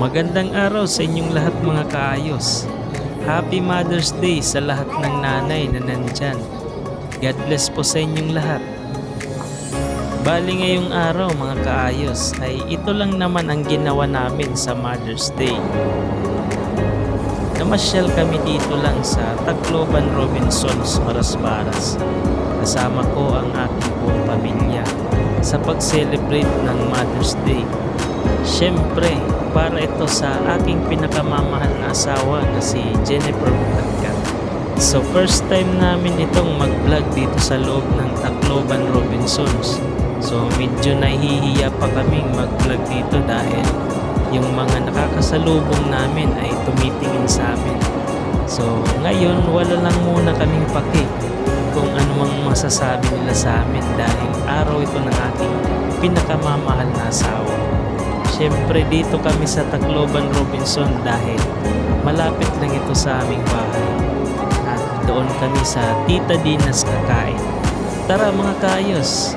Magandang araw sa inyong lahat mga kaayos. Happy Mother's Day sa lahat ng nanay na nandyan. God bless po sa inyong lahat. Bali ngayong araw mga kaayos ay ito lang naman ang ginawa namin sa Mother's Day. Namasyal kami dito lang sa Tacloban Robinsons, Marasbaras. Kasama ko ang aking buong pamilya sa pag-celebrate ng Mother's Day. Siyempre, para ito sa aking pinakamamahal na asawa na si Jennifer Butagkat. So first time namin itong mag-vlog dito sa loob ng Tacloban Robinsons. So medyo nahihiya pa kaming mag-vlog dito dahil yung mga nakakasalubong namin ay tumitingin sa amin. So ngayon wala lang muna kaming paki kung ano mang masasabi nila sa amin dahil araw ito ng aking pinakamamahal na asawa. Siyempre dito kami sa Tacloban Robinson dahil malapit lang ito sa aming bahay. At doon kami sa Tita Dinas kakain. Tara mga kaayos!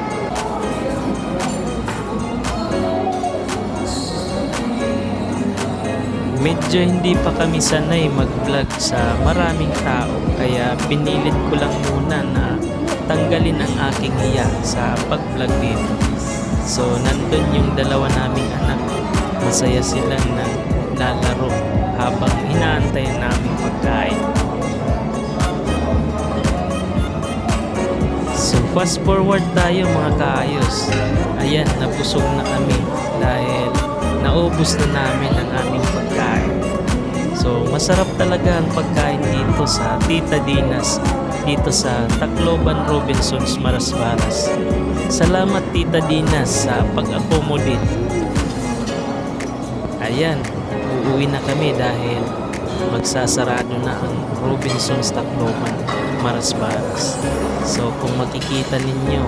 Medyo hindi pa kami sanay mag-vlog sa maraming tao kaya pinilit ko lang muna na tanggalin ang aking hiya sa pag-vlog dito. So nandun yung dalawa naming anak. Masaya silang naglalaro habang inaantay namin pagkain. So fast forward tayo mga kaayos. Ayan, nabusog na kami dahil naubos na namin ang aming pagkain. So masarap talaga ang pagkain dito sa Tita Dinas dito sa Tacloban Robinsons Marasbaras. Salamat Tita Dinas sa pag-accommodate. Ayan, uuwi na kami dahil magsasarado na ang Robinsons Tacloban Marasbaras. So kung makikita ninyo,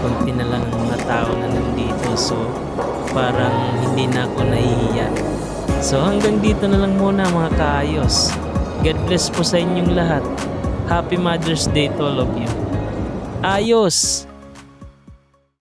konti na lang ang mga tao na nandito. So parang hindi na ako nahihiya. So hanggang dito na lang muna mga kaayos. God bless po sa inyong lahat. Happy Mother's Day to all of you. Ayos!